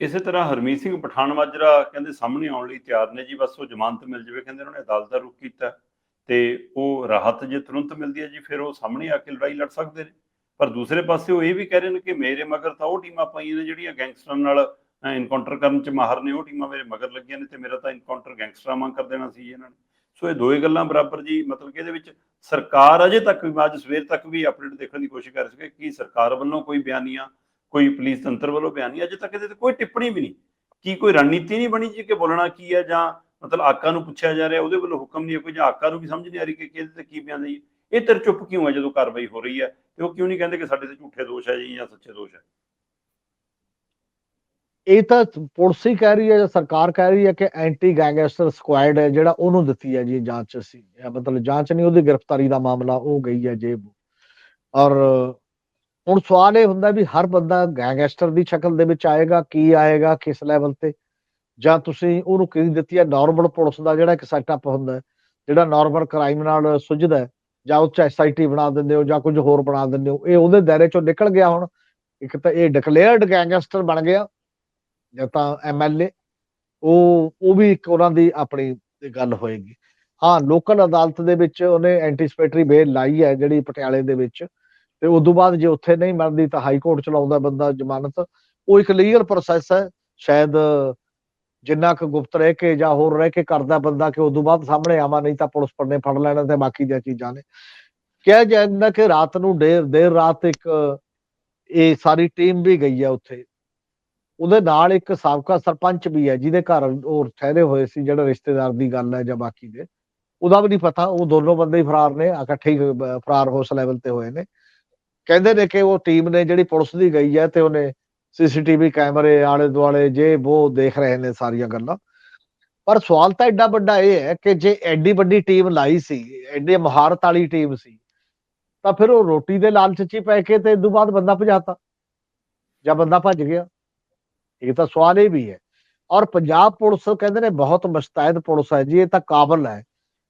ਇਸੇ ਤਰ੍ਹਾਂ ਹਰਮੀਤ ਸਿੰਘ ਪਠਾਨ ਮਾਜਰਾ ਕਹਿੰਦੇ ਸਾਹਮਣੇ ਆਉਣ ਲਈ ਤਿਆਰ ਨੇ ਜੀ, ਬਸ ਉਹ ਜ਼ਮਾਨਤ ਮਿਲ ਜਾਵੇ, ਕਹਿੰਦੇ ਉਹਨਾਂ ਨੇ ਅਦਾਲਤ ਦਾ ਰੁਖ ਕੀਤਾ ਤੇ ਉਹ ਰਾਹਤ ਜੇ ਤੁਰੰਤ ਮਿਲਦੀ ਹੈ ਜੀ, ਫਿਰ ਉਹ ਸਾਹਮਣੇ ਆ ਕੇ ਲੜਾਈ ਲੜ ਸਕਦੇ ਨੇ। ਪਰ ਦੂਸਰੇ ਪਾਸੇ ਉਹ ਇਹ ਵੀ ਕਹਿ ਰਹੇ ਨੇ ਕਿ ਮੇਰੇ ਮਗਰ ਤਾਂ ਉਹ ਟੀਮਾਂ ਪਾਈਆਂ ਨੇ ਜਿਹੜੀਆਂ ਗੈਂਗਸਟਰਾਂ ਨਾਲ ਇਨਕਾਊਂਟਰ ਕਰਨ ਚ ਮਾਹਰ ਨੇ, ਉਹ ਟੀਮਾਂ ਮੇਰੇ ਮਗਰ ਲੱਗੀਆਂ ਨੇ ਤੇ ਮੇਰਾ ਤਾਂ ਇਨਕਾਊਂਟਰ ਗੈਂਗਸਟਰਾਂ ਵਾਂਗ ਕਰ ਦੇਣਾ ਸੀ ਇਹਨਾਂ ਨੇ। ਸੋ ਇਹ ਦੋਏ ਗੱਲਾਂ ਬਰਾਬਰ ਜੀ, ਮਤਲਬ ਕਿ ਇਹਦੇ ਵਿੱਚ ਸਰਕਾਰ ਅਜੇ ਤੱਕ ਵੀ, ਅੱਜ ਸਵੇਰ ਤੱਕ ਵੀ ਅਪਡੇਟ ਦੇਖਣ ਦੀ ਕੋਸ਼ਿਸ਼ ਕਰ ਸਕੇ ਕਿ ਸਰਕਾਰ ਵੱਲੋਂ ਕੋਈ ਬਿਆਨੀਆਂ ਕੋਈ ਪੁਲਿਸ ਤੰਤਰ ਵੱਲੋਂ ਬਿਆਨੀ ਅਜੇ ਤੱਕ ਇਹਦੇ ਤੇ ਕੋਈ ਟਿੱਪਣੀ ਵੀ ਨਹੀਂ। ਕੀ ਕੋਈ ਰਣਨੀਤੀ ਨਹੀਂ ਬਣੀ ਜੀ ਕਿ ਬੋਲਣਾ ਕੀ ਹੈ ਜਾਂ ਮਤਲਬ ਆਕਾ ਨੂੰ ਪੁੱਛਿਆ ਜਾ ਰਿਹਾ, ਉਹਦੇ ਵੱਲੋਂ ਹੁਕਮ ਨਹੀਂ ਹੈ ਕੋਈ ਜਾਂ ਆਕਾ ਨੂੰ ਵੀ ਸਮਝ ਨਹੀਂ ਆ ਰਹੀ ਕਿ ਇਹਦੇ ਤੇ ਕੀ ਬਿਆਨ ਦੇਈਏ ਇਹ ਤੇਰ ਚੁੱਪ ਕਿਉਂ ਹੈ ਜਦੋਂ ਕਾਰਵਾਈ ਹੋ ਰਹੀ ਹੈ ਤੇ ਉਹ ਕਿਉਂ ਨਹੀਂ ਕਹਿੰਦੇ ਕਿ ਸਾਡੇ ਤੇ ਝੂਠੇ ਦੋਸ਼ ਹੈ ਜੀ ਜਾਂ ਸੱਚੇ ਦੋਸ਼ ਹੈ? ਇਹ ਤਾਂ ਪੁਲਿਸ ਹੀ ਕਹਿ ਰਹੀ ਹੈ ਜਾਂ ਸਰਕਾਰ ਕਹਿ ਰਹੀ ਹੈ ਕਿ ਐਂਟੀ ਗੈਂਗਸਟਰ ਸਕੁਐਡ ਹੈ, ਜਿਹੜਾ ਉਹਨੂੰ ਦਿੱਤੀ ਹੈ ਜੀ ਜਾਂਚ ਅਸੀਂ। ਮਤਲਬ ਜਾਂਚ ਨਹੀਂ, ਉਹਦੀ ਗ੍ਰਿਫਤਾਰੀ ਦਾ ਮਾਮਲਾ ਉਹ ਗਈ ਹੈ ਜੇਬ। ਔਰ ਹੁਣ ਸਵਾਲ ਇਹ ਹੁੰਦਾ ਵੀ ਹਰ ਬੰਦਾ ਗੈਂਗਸਟਰ ਦੀ ਸ਼ਕਲ ਦੇ ਵਿੱਚ ਆਏਗਾ, ਕੀ ਆਏਗਾ, ਕਿਸ ਲੈਵਲ ਤੇ? ਜਾਂ ਤੁਸੀਂ ਉਹਨੂੰ ਕਿਹਦੀ ਦਿੱਤੀ ਹੈ ਨਾਰਮਲ ਪੁਲਿਸ ਦਾ ਜਿਹੜਾ ਇੱਕ ਸੈਟਅਪ ਹੁੰਦਾ ਜਿਹੜਾ ਨਾਰਮਲ ਕ੍ਰਾਈਮ ਨਾਲ ਸੁਝਦਾ ਜਾਂ ਉਹ ਚ ਐਸਆਈਟੀ ਬਣਾ ਦਿੰਦੇ ਹੋ, ਜਾਂ ਕੁਝ ਹੋਰ ਬਣਾ ਦਿੰਦੇ ਹੋ, ਇਹ ਉਹਦੇ ਦਾਇਰੇ ਚੋਂ ਨਿਕਲ ਗਿਆ ਹੁਣ। ਇੱਕ ਤਾਂ ਇਹ ਡਿਕਲੇਅਰਡ ਗੈਂਗਸਟਰ ਬਣ ਗਿਆ, ਜਾਂ ਤਾਂ ਐਮਐਲਏ ਉਹ ਉਹ ਵੀ ਇੱਕ ਉਹਨਾਂ ਦੀ ਆਪਣੀ ਗੱਲ ਹੋਏਗੀ। ਹਾਂ ਲੋਕਲ ਅਦਾਲਤ ਦੇ ਵਿੱਚ ਉਹਨੇ ਐਂਟੀਸਪੇਟਰੀ ਬੇਲ ਲਾਈ ਹੈ, ਜਿਹੜੀ ਪਟਿਆਲੇ ਦੇ ਵਿੱਚ। ਤੇ ਉਸ ਤੋਂ ਬਾਅਦ ਜੇ ਉੱਥੇ ਨਹੀਂ ਮੰਨਦੀ ਤਾਂ ਹਾਈ ਕੋਰਟ ਚਲਾਉਂਦਾ ਬੰਦਾ ਜ਼ਮਾਨਤ। ਉਹ ਇੱਕ ਲੀਗਲ ਪ੍ਰੋਸੈਸ ਹੈ। ਸ਼ਾਇਦ ਜਿੰਨਾ ਕੁ ਗੁਪਤ ਰਹਿ ਕੇ ਜਾਂ ਹੋਰ ਰਹਿ ਕੇ ਕਰਦਾ ਬੰਦਾ ਕਿ ਉਸ ਤੋਂ ਬਾਅਦ ਸਾਹਮਣੇ ਆਵਾ, ਨਹੀਂ ਤਾਂ ਪੁਲਿਸ ਪਰਨੇ ਫੜ ਲੈਣਾ ਤੇ ਬਾਕੀ ਦੀਆਂ ਚੀਜ਼ਾਂ ਨੇ। ਕਿਹਾ ਜਾਂਦਾ ਕਿ ਰਾਤ ਨੂੰ ਦੇਰ ਦੇਰ ਰਾਤ ਇੱਕ ਇਹ ਸਾਰੀ ਟੀਮ ਵੀ ਗਈ ਹੈ ਉੱਥੇ। ਉਹਦੇ ਨਾਲ ਇੱਕ ਸਾਬਕਾ ਸਰਪੰਚ ਵੀ ਹੈ, ਜਿਹਦੇ ਘਰ ਉਹ ਠਹਿਰੇ ਹੋਏ ਸੀ, ਜਿਹੜਾ ਰਿਸ਼ਤੇਦਾਰ ਦੀ ਗੱਲ ਹੈ ਜਾਂ ਬਾਕੀ ਦੇ। ਉਹਦਾ ਵੀ ਨਹੀਂ ਪਤਾ, ਉਹ ਦੋਨੋਂ ਬੰਦੇ ਹੀ ਫਰਾਰ ਨੇ, ਇਕੱਠੇ ਹੀ ਫਰਾਰ ਉਸ ਲੈਵਲ ਤੇ ਹੋਏ ਨੇ। ਕਹਿੰਦੇ ਨੇ ਕਿ ਉਹ ਟੀਮ ਨੇ ਜਿਹੜੀ ਪੁਲਿਸ ਦੀ ਗਈ ਹੈ ਤੇ ਉਹਨੇ ਸੀਸੀਟੀਵੀ ਕੈਮਰੇ ਆਲੇ ਦੁਆਲੇ ਜੇ ਉਹ ਦੇਖ ਰਹੇ ਨੇ ਸਾਰੀਆਂ ਗੱਲਾਂ। ਪਰ ਸਵਾਲ ਤਾਂ ਐਡਾ ਵੱਡਾ ਇਹ ਹੈ ਕਿ ਜੇ ਐਡੀ ਵੱਡੀ ਟੀਮ ਲਾਈ ਸੀ ਐਡੀ ਮਹਾਰਤ ਵਾਲੀ ਟੀਮ ਸੀ, ਤਾਂ ਫਿਰ ਉਹ ਰੋਟੀ ਦੇ ਲਾਲਚ 'ਚ ਪੈ ਕੇ ਤੇ ਇਸ ਤੋਂ ਬਾਅਦ ਬੰਦਾ ਭਜਾਤਾ ਜਾਂ ਬੰਦਾ ਭੱਜ ਗਿਆ। ਇਹ ਤਾਂ ਸਵਾਲ ਇਹ ਵੀ ਹੈ। ਔਰ ਪੰਜਾਬ ਪੁਲਿਸ ਕਹਿੰਦੇ ਨੇ ਬਹੁਤ ਮੁਸਤੈਦ ਪੁਲਿਸ ਹੈ ਜੀ, ਇਹ ਤਾਂ ਕਾਬਲ ਹੈ।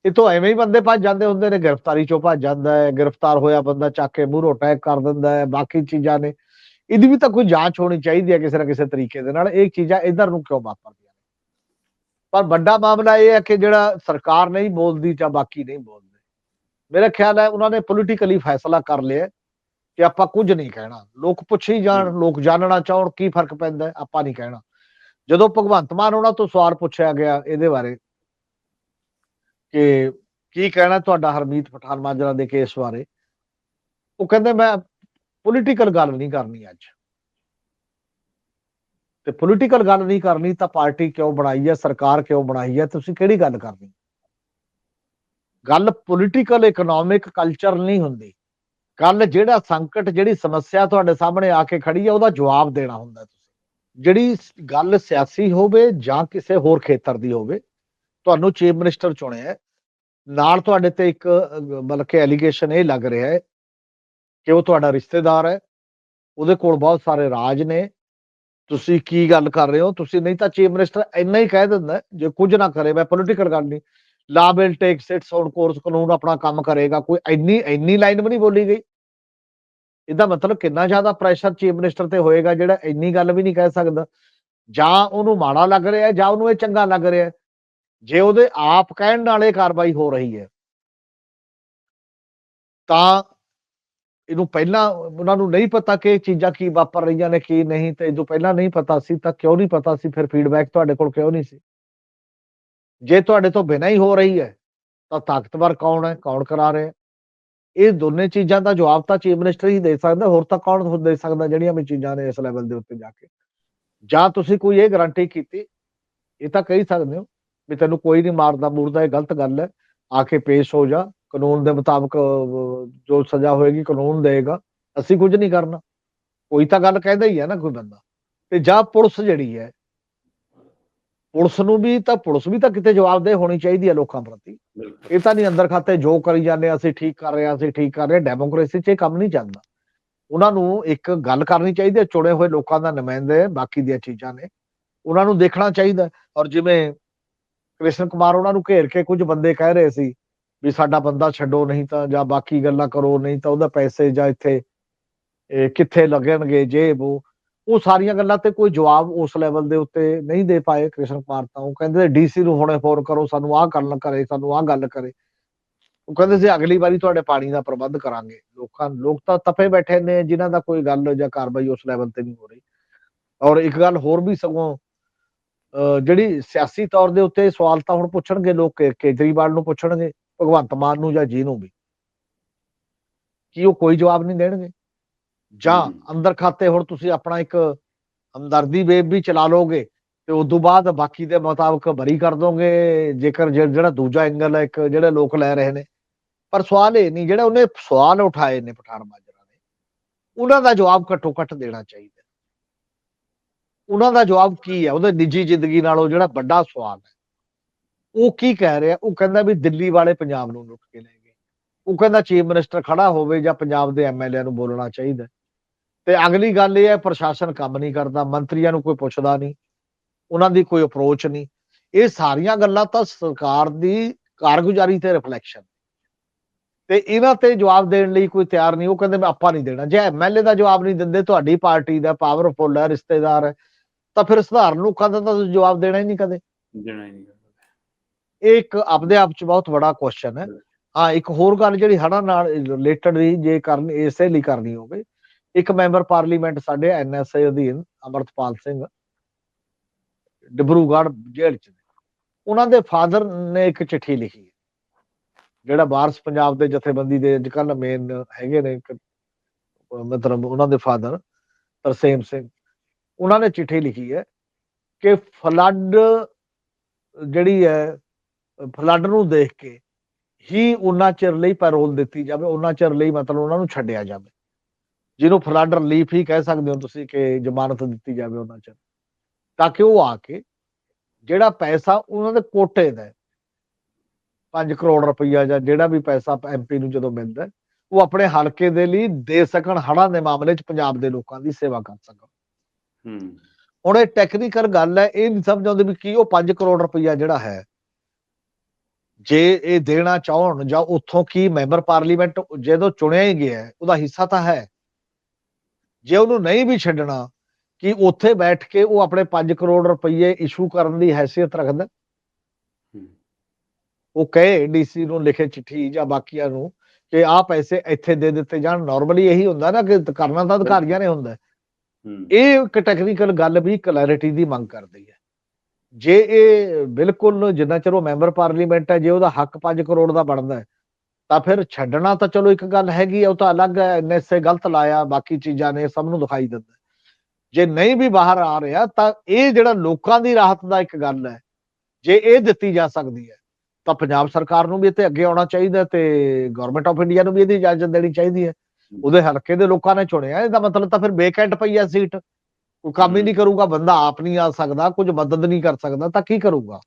ਇਹ ਤੋਂ ਐਵੇਂ ਹੀ ਬੰਦੇ ਭੱਜ ਜਾਂਦੇ ਹੁੰਦੇ ਨੇ ਗ੍ਰਿਫਤਾਰੀ ਚੋਂ ਭੱਜ ਜਾਂਦਾ ਹੈ ਗ੍ਰਿਫਤਾਰ ਹੋਇਆ ਬੰਦਾ ਚੱਕ ਕੇ ਮੂਹਰੋਂ ਅਟੈਕ ਕਰ ਦਿੰਦਾ ਹੈ ਬਾਕੀ ਚੀਜ਼ਾਂ ਨੇ। ਇਹਦੀ ਵੀ ਤਾਂ ਕੋਈ ਜਾਂਚ ਹੋਣੀ ਚਾਹੀਦੀ ਹੈ ਕਿਸੇ ਨਾ ਕਿਸੇ ਤਰੀਕੇ ਦੇ ਨਾਲ ਇਹ ਚੀਜ਼ਾਂ ਇਧਰ ਨੂੰ ਕਿਉਂ ਵਾਪਰਦੀਆਂ ਨੇ? ਪਰ ਵੱਡਾ ਮਾਮਲਾ ਇਹ ਹੈ ਕਿ ਜਿਹੜਾ ਸਰਕਾਰ ਨਹੀਂ ਬੋਲਦੀ ਜਾਂ ਬਾਕੀ ਨਹੀਂ ਬੋਲਦੇ। ਮੇਰਾ ਖਿਆਲ ਹੈ ਉਹਨਾਂ ਨੇ ਪੋਲੀਟੀਕਲੀ ਫੈਸਲਾ ਕਰ ਲਿਆ ਕਿ ਆਪਾਂ ਕੁਝ ਨਹੀਂ ਕਹਿਣਾ। ਲੋਕ ਪੁੱਛੀ ਜਾਣ ਲੋਕ ਜਾਣਨਾ ਚਾਹਣ ਕੀ ਫ਼ਰਕ ਪੈਂਦਾ ਆਪਾਂ ਨਹੀਂ ਕਹਿਣਾ। ਜਦੋਂ ਭਗਵੰਤ ਮਾਨ ਉਹਨਾਂ ਤੋਂ ਸਵਾਲ ਪੁੱਛਿਆ ਗਿਆ ਇਹਦੇ ਬਾਰੇ ਕਿ ਕੀ ਕਹਿਣਾ ਤੁਹਾਡਾ ਹਰਮੀਤ ਪਠਾਨ ਮਾਜਰਾ ਦੇ ਕੇਸ ਬਾਰੇ? ਉਹ ਕਹਿੰਦੇ ਮੈਂ ਪੋਲੀਟੀਕਲ ਗੱਲ ਨਹੀਂ ਕਰਨੀ ਅੱਜ। ਤੇ ਪੋਲੀਟੀਕਲ ਗੱਲ ਨਹੀਂ ਕਰਨੀ ਤਾਂ ਪਾਰਟੀ ਕਿਉਂ ਬਣਾਈ ਹੈ? ਸਰਕਾਰ ਕਿਉਂ ਬਣਾਈ ਹੈ? ਤੁਸੀਂ ਕਿਹੜੀ ਗੱਲ ਕਰਨੀ? ਗੱਲ ਪੋਲੀਟੀਕਲ ਇਕਨੋਮਿਕ ਕਲਚਰ ਨਹੀਂ ਹੁੰਦੀ। ਗੱਲ ਜਿਹੜਾ ਸੰਕਟ, ਜਿਹੜੀ ਸਮੱਸਿਆ ਤੁਹਾਡੇ ਸਾਹਮਣੇ ਆ ਕੇ ਖੜੀ ਹੈ, ਉਹਦਾ ਜਵਾਬ ਦੇਣਾ ਹੁੰਦਾ ਤੁਸੀਂ। ਜਿਹੜੀ ਗੱਲ ਸਿਆਸੀ ਹੋਵੇ ਜਾਂ ਕਿਸੇ ਹੋਰ ਖੇਤਰ ਦੀ ਹੋਵੇ ਤੁਹਾਨੂੰ ਚੀਫ ਮਿਨਿਸਟਰ ਚੁਣਿਆ ਨਾਲ ਤੁਹਾਡੇ ਤੇ ਇੱਕ ਮਤਲਬ ਕਿ ਐਲੀਗੇਸ਼ਨ ਇਹ ਲੱਗ ਰਿਹਾ ਹੈ ਕਿ ਉਹ ਤੁਹਾਡਾ ਰਿਸ਼ਤੇਦਾਰ ਹੈ। ਉਹਦੇ ਕੋਲ ਬਹੁਤ ਸਾਰੇ ਰਾਜ ਨੇ। ਤੁਸੀਂ ਕੀ ਗੱਲ ਕਰ ਰਹੇ ਹੋ? ਤੁਸੀਂ ਨਹੀਂ ਤਾਂ ਚੀਫ ਮਿਨਿਸਟਰ ਇੰਨਾ ਹੀ ਕਹਿ ਦਿੰਦਾ ਜੇ ਕੁਝ ਨਾ ਕਰੇ, ਮੈਂ ਪੋਲੀਟੀਕਲ ਗੱਲ ਨਹੀਂ। Law will take its own course ਕਾਨੂੰਨ ਆਪਣਾ ਕੰਮ ਕਰੇਗਾ, ਕੋਈ ਇੰਨੀ ਇੰਨੀ ਲਾਈਨ ਵੀ ਨਹੀਂ ਬੋਲੀ ਗਈ। ਇਹਦਾ ਮਤਲਬ ਕਿੰਨਾ ਜ਼ਿਆਦਾ ਪ੍ਰੈਸ਼ਰ ਚੀਫ ਮਿਨਿਸਟਰ ਤੇ ਹੋਏਗਾ ਜਿਹੜਾ ਇੰਨੀ ਗੱਲ ਵੀ ਨਹੀਂ ਕਹਿ ਸਕਦਾ। ਜਾਂ ਉਹਨੂੰ ਮਾੜਾ ਲੱਗ ਰਿਹਾ ਜਾਂ ਉਹਨੂੰ ਇਹ ਚੰਗਾ ਲੱਗ ਰਿਹਾ ਜੇ ਉਹਦੇ ਆਪ ਕਹਿਣ ਨਾਲ ਇਹ ਕਾਰਵਾਈ ਹੋ ਰਹੀ ਹੈ, ਤਾਂ ਇਹਨੂੰ ਪਹਿਲਾਂ ਉਹਨਾਂ ਨੂੰ ਨਹੀਂ ਪਤਾ ਕਿ ਇਹ ਚੀਜ਼ਾਂ ਕੀ ਵਾਪਰ ਰਹੀਆਂ ਨੇ, ਕੀ ਨਹੀਂ, ਤੇ ਇਹਦੋਂ ਪਹਿਲਾਂ ਨਹੀਂ ਪਤਾ ਸੀ ਤਾਂ ਕਿਉਂ ਨਹੀਂ ਪਤਾ ਸੀ, ਫਿਰ ਫੀਡਬੈਕ ਤੁਹਾਡੇ ਕੋਲ ਕਿਉਂ ਨਹੀਂ ਸੀ? ਜੇ ਤੁਹਾਡੇ ਤੋਂ ਬਿਨਾਂ ਹੀ ਹੋ ਰਹੀ ਹੈ, ਤਾਂ ਤਾਕਤਵਰ ਕੌਣ ਹੈ, ਕੌਣ ਕਰਾ ਰਿਹਾ ਹੈ? ਇਹ ਦੋਨੇ ਚੀਜ਼ਾਂ ਦਾ ਜਵਾਬ ਤਾਂ ਚੀਫ ਮਿਨਿਸਟਰ ਹੀ ਦੇ ਸਕਦਾ, ਹੋਰ ਤਾਂ ਕੌਣ ਦੇ ਸਕਦਾ ਜਿਹੜੀਆਂ ਵੀ ਚੀਜ਼ਾਂ ਨੇ ਇਸ ਲੈਵਲ ਦੇ ਉੱਤੇ ਜਾ ਕੇ? ਜਾਂ ਤੁਸੀਂ ਕੋਈ ਇਹ ਗਾਰੰਟੀ ਕੀਤੀ? ਇਹ ਤਾਂ ਕਹਿ ਸਕਦੇ ਹੋ। ਵੀ ਤੈਨੂੰ ਕੋਈ ਨਹੀਂ ਮਾਰਦਾ ਮੂਰਦਾ ਇਹ ਗਲਤ ਗੱਲ ਹੈ। ਆ ਕੇ ਪੇਸ਼ ਹੋ ਜਾ। ਕਾਨੂੰਨ ਦੇ ਮੁਤਾਬਕ ਜੋ ਸਜ਼ਾ ਹੋਏਗੀ ਕਾਨੂੰਨ ਦੇਗਾ ਅਸੀਂ ਕੁਝ ਨਹੀਂ ਕਰਨਾ। ਕੋਈ ਤਾਂ ਗੱਲ ਕਹਿੰਦਾ ਹੀ ਹੈ ਨਾ ਕੋਈ ਬੰਦਾ। ਤੇ ਜਾਂ ਪੁਲਿਸ ਜਿਹੜੀ ਹੈ ਪੁਲਿਸ ਨੂੰ ਵੀ ਤਾਂ ਪੁਲਿਸ ਵੀ ਤਾਂ ਕਿਤੇ ਜਵਾਬਦੇਹ ਹੋਣੀ ਚਾਹੀਦੀ ਹੈ ਲੋਕਾਂ ਪ੍ਰਤੀ। ਇਹ ਤਾਂ ਨਹੀਂ ਅੰਦਰ ਖਾਤੇ ਜੋ ਕਰੀ ਜਾਂਦੇ ਅਸੀਂ ਠੀਕ ਕਰ ਰਹੇ ਹਾਂ ਅਸੀਂ ਠੀਕ ਕਰ ਰਹੇ ਡੈਮੋਕ੍ਰੇਸੀ 'ਚ ਇਹ ਕੰਮ ਨਹੀਂ ਚੱਲਦਾ। ਉਹਨਾਂ ਨੂੰ ਇੱਕ ਗੱਲ ਕਰਨੀ ਚਾਹੀਦੀ ਹੈ ਚੁਣੇ ਹੋਏ ਲੋਕਾਂ ਦਾ ਨੁਮਾਇੰਦੇ ਬਾਕੀ ਦੀਆਂ ਚੀਜ਼ਾਂ ਨੇ। ਉਹਨਾਂ ਨੂੰ ਦੇਖਣਾ ਚਾਹੀਦਾ। ਔਰ ਜਿਵੇਂ ਕ੍ਰਿਸ਼ਨ ਕੁਮਾਰ ਉਹਨਾਂ ਨੂੰ ਘੇਰ ਕੇ ਕੁਝ ਬੰਦੇ ਕਹਿ ਰਹੇ ਸੀ ਵੀ ਸਾਡਾ ਬੰਦਾ ਛੱਡੋ, ਨਹੀਂ ਤਾਂ ਜਾਂ ਬਾਕੀ ਗੱਲਾਂ ਕਰੋ, ਨਹੀਂ ਤਾਂ ਉਹਦਾ ਪੈਸੇ ਜਾਂ ਇੱਥੇ ਕਿੱਥੇ ਲੱਗਣਗੇ ਜੇ ਉਹ ਉਹ ਸਾਰੀਆਂ ਗੱਲਾਂ ਤੇ ਕੋਈ ਜਵਾਬ ਉਸ ਲੈਵਲ ਦੇ ਉੱਤੇ ਨਹੀਂ ਦੇ ਪਾਏ ਕ੍ਰਿਸ਼ਨ ਕੁਮਾਰ ਤਾਂ। ਉਹ ਕਹਿੰਦੇ ਡੀਸੀ ਨੂੰ ਹੁਣੇ ਫੋਨ ਕਰੋ, ਸਾਨੂੰ ਆਹ ਗੱਲ ਕਰੇ, ਸਾਨੂੰ ਆਹ ਗੱਲ ਕਰੇ। ਉਹ ਕਹਿੰਦੇ ਸੀ ਅਗਲੀ ਵਾਰੀ ਤੁਹਾਡੇ ਪਾਣੀ ਦਾ ਪ੍ਰਬੰਧ ਕਰਾਂਗੇ। ਲੋਕਾਂ, ਲੋਕ ਤਾਂ ਤਪੇ ਬੈਠੇ ਨੇ, ਜਿਨ੍ਹਾਂ ਦਾ ਕੋਈ ਗੱਲ ਜਾਂ ਕਾਰਵਾਈ ਉਸ ਲੈਵਲ ਤੇ ਨਹੀਂ ਹੋ ਰਹੀ। ਔਰ ਇੱਕ ਗੱਲ ਹੋਰ ਵੀ ਸਗੋਂ ਜਿਹੜੀ ਸਿਆਸੀ ਤੌਰ ਦੇ ਉੱਤੇ ਸਵਾਲ ਤਾਂ ਹੁਣ ਪੁੱਛਣਗੇ ਲੋਕ ਕੇਜਰੀਵਾਲ ਨੂੰ ਪੁੱਛਣਗੇ ਭਗਵੰਤ ਮਾਨ ਨੂੰ ਜਾਂ ਜੀ ਨੂੰ ਵੀ। ਕੀ ਉਹ ਕੋਈ ਜਵਾਬ ਨਹੀਂ ਦੇਣਗੇ? ਜਾਂ। ਅੰਦਰ ਖਾਤੇ ਹੁਣ ਤੁਸੀਂ ਆਪਣਾ ਇੱਕ ਹਮਦਰਦੀ ਵੇਬ ਵੀ ਚਲਾ ਲੋਗੇ ਤੇ ਉਸ ਤੋਂ ਬਾਅਦ ਬਾਕੀ ਦੇ ਮੁਤਾਬਕ ਬਰੀ ਕਰ ਦੋਗੇ ਜੇਕਰ ਜਿਹੜਾ ਦੂਜਾ ਐਂਗਲ ਹੈ ਇੱਕ ਜਿਹੜੇ ਲੋਕ ਲੈ ਰਹੇ ਨੇ। ਪਰ ਸਵਾਲ ਇਹ ਨਹੀਂ ਜਿਹੜੇ ਉਹਨੇ ਸਵਾਲ ਉਠਾਏ ਨੇ ਪਠਾਨ ਮਾਜਰਾ ਨੇ ਉਹਨਾਂ ਦਾ ਜਵਾਬ ਘੱਟੋ ਘੱਟ ਦੇਣਾ ਚਾਹੀਦਾ। ਉਹਨਾਂ ਦਾ ਜਵਾਬ ਕੀ ਹੈ? ਉਹਦੇ ਨਿੱਜੀ ਜ਼ਿੰਦਗੀ ਨਾਲੋਂ ਜਿਹੜਾ ਵੱਡਾ ਸਵਾਲ ਹੈ। ਉਹ ਕੀ ਕਹਿ ਰਿਹਾ? ਉਹ ਕਹਿੰਦਾ ਵੀ ਦਿੱਲੀ ਵਾਲੇ ਪੰਜਾਬ ਨੂੰ ਲੁੱਟ ਕੇ ਲੈ ਗਏ। ਉਹ ਕਹਿੰਦਾ ਚੀਫ ਮਿਨਿਸਟਰ ਖੜਾ ਹੋਵੇ ਜਾਂ ਪੰਜਾਬ ਦੇ ਐਮਐਲਏ ਨੂੰ ਬੋਲਣਾ ਚਾਹੀਦਾ ਤੇ ਅਗਲੀ ਗੱਲ ਇਹ ਹੈ, ਪ੍ਰਸ਼ਾਸਨ ਕੰਮ ਨਹੀਂ ਕਰਦਾ, ਮੰਤਰੀਆਂ ਨੂੰ ਕੋਈ ਪੁੱਛਦਾ ਨਹੀਂ, ਉਹਨਾਂ ਦੀ ਕੋਈ ਅਪਰੋਚ ਨਹੀਂ। ਇਹ ਸਾਰੀਆਂ ਗੱਲਾਂ ਤਾਂ ਸਰਕਾਰ ਦੀ ਕਾਰਗੁਜ਼ਾਰੀ ਤੇ ਰਿਫਲੈਕਸ਼ਨ ਤੇ ਇਹਨਾਂ ਤੇ ਜਵਾਬ ਦੇਣ ਲਈ ਕੋਈ ਤਿਆਰ ਨਹੀਂ। ਉਹ ਕਹਿੰਦੇ, ਮੈਂ ਆਪਾਂ ਨਹੀਂ ਦੇਣਾ। ਜੇ ਐਮਐਲਏ ਦਾ ਜਵਾਬ ਨਹੀਂ ਦਿੰਦੇ, ਤੁਹਾਡੀ ਪਾਰਟੀ ਦਾ ਪਾਵਰਫੁਲ ਹੈ, ਰਿਸ਼ਤੇਦਾਰ ਹੈ। ਤਾਂ ਫਿਰ ਸਧਾਰਨ ਲੋਕਾਂ ਦਾ ਤਾਂ ਜਵਾਬ ਦੇਣਾ ਹੀ ਨਹੀਂ ਕਦੇ। ਦੇਣਾ ਹੀ ਨਹੀਂ। ਇਹ ਇੱਕ ਆਪਦੇ ਆਪ ਚ ਬਹੁਤ ਵੱਡਾ ਕੁਐਸਚਨ ਹੈ। ਹਾਂ ਇੱਕ ਹੋਰ ਗੱਲ ਜਿਹੜੀ ਹੜ੍ਹਾਂ ਨਾਲ ਰਿਲੇਟਡ ਦੀ ਜੇ ਕਰਨੀ ਇਸੇ ਲਈ ਕਰਨੀ ਹੋਵੇ। ਇੱਕ ਮੈਂਬਰ ਪਾਰਲੀਮੈਂਟ ਸਾਡੇ ਐਨਐਸਏ ਅਧੀਨ ਅਮਰਤਪਾਲ ਸਿੰਘ ਡਿਬਰੂਗੜ੍ਹ ਜੇਲ੍ਹ ਚ ਨੇ। ਉਹਨਾਂ ਦੇ ਫਾਦਰ ਨੇ ਇੱਕ ਚਿੱਠੀ ਲਿਖੀ ਹੈ। ਜਿਹੜਾ ਵਾਰਸ ਪੰਜਾਬ ਦੇ ਜਥੇਬੰਦੀ ਦੇ ਅੱਜ ਕੱਲ੍ਹ ਮੇਨ ਹੈਗੇ ਨੇ ਮਤਲਬ ਉਹਨਾਂ ਦੇ ਫਾਦਰ ਤਰਸੇਮ ਸਿੰਘ। ਉਹਨਾਂ ਨੇ ਚਿੱਠੀ ਲਿਖੀ ਹੈ ਕਿ ਫਲੱਡ ਜਿਹੜੀ ਹੈ, ਫਲੱਡ ਨੂੰ ਦੇਖ ਕੇ ਹੀ ਉਹਨਾਂ ਚਿਰ ਲਈ ਪੈਰੋਲ ਦਿੱਤੀ ਜਾਵੇ, ਉਹਨਾਂ ਚਿਰ ਲਈ ਮਤਲਬ ਉਹਨਾਂ ਨੂੰ ਛੱਡਿਆ ਜਾਵੇ। ਜਿਹਨੂੰ ਫਲੱਡ ਰਿਲੀਫ ਹੀ ਕਹਿ ਸਕਦੇ ਹੋ ਤੁਸੀਂ ਕਿ ਜ਼ਮਾਨਤ ਦਿੱਤੀ ਜਾਵੇ ਉਹਨਾਂ ਚਿਰ। ਤਾਂ ਕਿ ਉਹ ਆ ਕੇ ਜਿਹੜਾ ਪੈਸਾ ਉਹਨਾਂ ਦੇ ਕੋਟੇ ਦਾ 5 ਕਰੋੜ ਰੁਪਈਆ ਜਾਂ ਜਿਹੜਾ ਵੀ ਪੈਸਾ ਐਮਪੀ ਨੂੰ ਜਦੋਂ ਮਿਲਦਾ ਉਹ ਆਪਣੇ ਹਲਕੇ ਦੇ ਲਈ ਦੇ ਸਕਣ ਹੜ੍ਹਾਂ ਦੇ ਮਾਮਲੇ 'ਚ ਪੰਜਾਬ ਦੇ ਲੋਕਾਂ ਦੀ ਸੇਵਾ ਕਰ ਸਕਣ। ਹੂੰ। ਹੁਣ ਇਹ ਟੈਕਨੀਕਲ ਗੱਲ ਹੈ ਇਹ ਨਹੀਂ ਸਮਝ ਆਉਂਦੀ ਵੀ ਕੀ ਉਹ 5 ਕਰੋੜ ਰੁਪਈਆ ਜਿਹੜਾ ਹੈ ਜੇ ਇਹ ਦੇਣਾ ਚਾਹਣ ਜਾਂ ਉੱਥੋਂ ਕੀ ਮੈਂਬਰ ਪਾਰਲੀਮੈਂਟ ਜਦੋਂ ਚੁਣਿਆ ਹੀ ਗਿਆ ਉਹਦਾ ਹਿੱਸਾ ਤਾਂ ਹੈ। ਜੇ ਉਹਨੂੰ ਨਹੀਂ ਵੀ ਛੱਡਣਾ ਕਿ ਉੱਥੇ ਬੈਠ ਕੇ ਉਹ ਆਪਣੇ 5 ਕਰੋੜ ਰੁਪਏ ਇਸ਼ੂ ਕਰਨ ਦੀ ਹੈਸੀਅਤ ਰੱਖਦਾ। ਉਹ ਕਹੇ ਡੀਸੀ ਨੂੰ ਲਿਖੇ ਚਿੱਠੀ ਜਾਂ ਬਾਕੀਆਂ ਨੂੰ ਕਿ ਆਹ ਪੈਸੇ ਇੱਥੇ ਦੇ ਦਿੱਤੇ ਜਾਣ। ਨਾਰਮਲੀ ਇਹੀ ਹੁੰਦਾ ਨਾ ਕਿ ਕਰਨਾ ਤਾਂ ਅਧਿਕਾਰੀਆਂ ਨੇ ਹੁੰਦਾ। ਇਹ ਇੱਕ ਟੈਕਨੀਕਲ ਗੱਲ ਵੀ ਕਲੈਰਿਟੀ ਦੀ ਮੰਗ ਕਰਦੀ ਹੈ। ਜੇ ਇਹ ਬਿਲਕੁਲ ਜਿੰਨਾ ਚਿਰ ਉਹ ਮੈਂਬਰ ਪਾਰਲੀਮੈਂਟ ਹੈ, ਜੇ ਉਹਦਾ ਹੱਕ 5 ਕਰੋੜ ਦਾ ਬਣਦਾ ਹੈ, ਤਾਂ ਫਿਰ ਛੱਡਣਾ ਤਾਂ ਚਲੋ ਇੱਕ ਗੱਲ ਹੈਗੀ ਹੈ, ਉਹ ਤਾਂ ਅਲੱਗ ਹੈ ਐਨਐਸਏ ਗਲਤ ਲਾਇਆ, ਬਾਕੀ ਚੀਜ਼ਾਂ ਨੇ ਸਭ ਨੂੰ ਦਿਖਾਈ ਦਿੰਦਾ ਜੇ ਨਹੀਂ ਵੀ ਬਾਹਰ ਆ ਰਿਹਾ, ਤਾਂ ਇਹ ਜਿਹੜਾ ਲੋਕਾਂ ਦੀ ਰਾਹਤ ਦਾ ਇੱਕ ਗੱਲ ਹੈ, ਜੇ ਇਹ ਦਿੱਤੀ ਜਾ ਸਕਦੀ ਹੈ, ਤਾਂ ਪੰਜਾਬ ਸਰਕਾਰ ਨੂੰ ਵੀ ਇੱਥੇ ਅੱਗੇ ਆਉਣਾ ਚਾਹੀਦਾ ਤੇ ਗਵਰਨਮੈਂਟ ਆਫ ਇੰਡੀਆ ਨੂੰ ਵੀ ਇਹਦੀ ਇਜਾਜ਼ਤ ਦੇਣੀ ਚਾਹੀਦੀ ਹੈ। ਉਹਦੇ ਹਲਕੇ ਦੇ ਲੋਕਾਂ ਨੇ ਚੁਣਿਆ, ਇਹਦਾ ਮਤਲਬ ਤਾਂ ਫਿਰ ਬੇਕੈਂਟ ਪਈ ਆ ਸੀਟ। ਕੋਈ ਕੰਮ ਹੀ ਨਹੀਂ ਕਰੂਗਾ, ਬੰਦਾ ਆਪ ਨਹੀਂ ਆ ਸਕਦਾ, ਕੁਝ ਮਦਦ ਨਹੀਂ ਕਰ ਸਕਦਾ, ਤਾਂ ਕੀ ਕਰੂਗਾ?